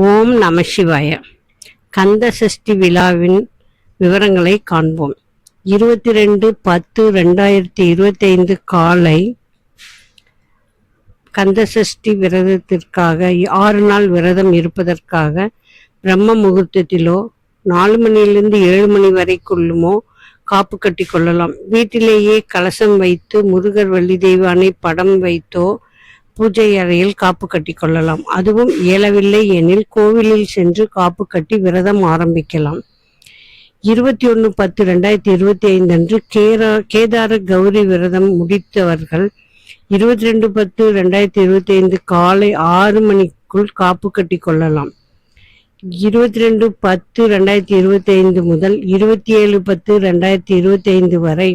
ஓம் நம சிவாய. கந்த சஷ்டி விழாவின் விவரங்களை காண்போம். இருபத்தி ரெண்டு பத்து ரெண்டாயிரத்தி இருபத்தைந்து காலை கந்த சஷ்டி விரதத்திற்காக ஆறு நாள் விரதம் இருப்பதற்காக பிரம்ம முகூர்த்தத்திலோ நாலு மணியிலிருந்து ஏழு மணி வரைக்குள்ளுமோ காப்பு கட்டி கொள்ளலாம். வீட்டிலேயே கலசம் வைத்து முருகர் வள்ளி தெய்வானை படம் வைத்தோ பூஜை அறையில் காப்பு கட்டி கொள்ளலாம். அதுவும் இயலவில்லை எனில் கோவிலில் சென்று காப்பு கட்டி விரதம் ஆரம்பிக்கலாம். இருபத்தி ஒன்று பத்து ரெண்டாயிரத்தி இருபத்தி ஐந்து அன்று கேரா கேதார கௌரி விரதம் முடித்தவர்கள் இருபத்தி ரெண்டு பத்து ரெண்டாயிரத்தி இருபத்தி ஐந்து காலை ஆறு மணிக்குள் காப்பு கட்டி கொள்ளலாம். இருபத்தி ரெண்டு பத்து ரெண்டாயிரத்தி இருபத்தி ஐந்து முதல் இருபத்தி ஏழு பத்து ரெண்டாயிரத்தி இருபத்தி ஐந்து வரை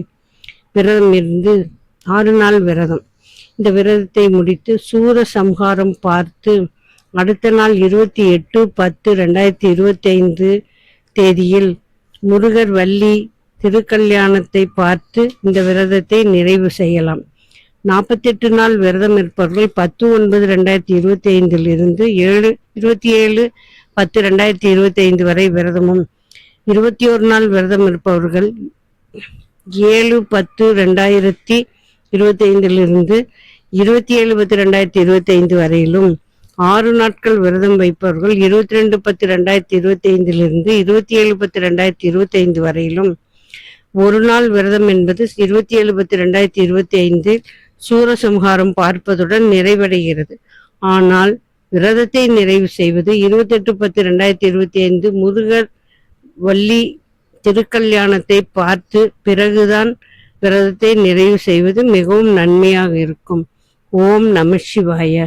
விரதம் இருந்து ஆறு நாள் விரதம். இந்த விரதத்தை முடித்து சூர சம்ஹாரம் பார்த்து அடுத்த நாள் இருபத்தி எட்டு பத்து ரெண்டாயிரத்தி இருபத்தி ஐந்து தேதியில் முருகர் வள்ளி திருக்கல்யாணத்தை பார்த்து இந்த விரதத்தை நிறைவு செய்யலாம். நாற்பத்தெட்டு நாள் விரதம் இருப்பவர்கள் பத்து ஒன்பது ரெண்டாயிரத்தி இருபத்தி ஐந்தில் இருந்து ஏழு இருபத்தி ஏழு பத்து ரெண்டாயிரத்தி இருபத்தி ஐந்து வரை விரதமும். இருபத்தி ஒரு நாள் விரதம் இருப்பவர்கள் ஏழு பத்து ரெண்டாயிரத்தி இருபத்தி ஐந்திலிருந்து இருபத்தி ஏழு பத்து ரெண்டாயிரத்தி இருபத்தி ஐந்து வரையிலும் ஆறு நாட்கள் விரதம் வைப்பவர்கள் இருபத்தி ரெண்டு பத்து ரெண்டாயிரத்தி இருபத்தி ஐந்திலிருந்து இருபத்தி ஏழு பத்து ரெண்டாயிரத்தி இருபத்தி ஐந்து வரையிலும் ஒரு நாள் விரதம் என்பது இருபத்தி ஏழு பத்து ரெண்டாயிரத்தி இருபத்தி ஐந்து சூரசம்ஹாரம் பார்ப்பதுடன் நிறைவடைகிறது. ஆனால் விரதத்தை நிறைவு செய்வது இருபத்தெட்டு பத்து ரெண்டாயிரத்தி இருபத்தி ஐந்து முருகர் வள்ளி திருக்கல்யாணத்தை பார்த்து பிறகுதான் விரதத்தை நிறைவு செய்வது மிகவும் நன்மையாக இருக்கும். ஓம் நம சிவாய.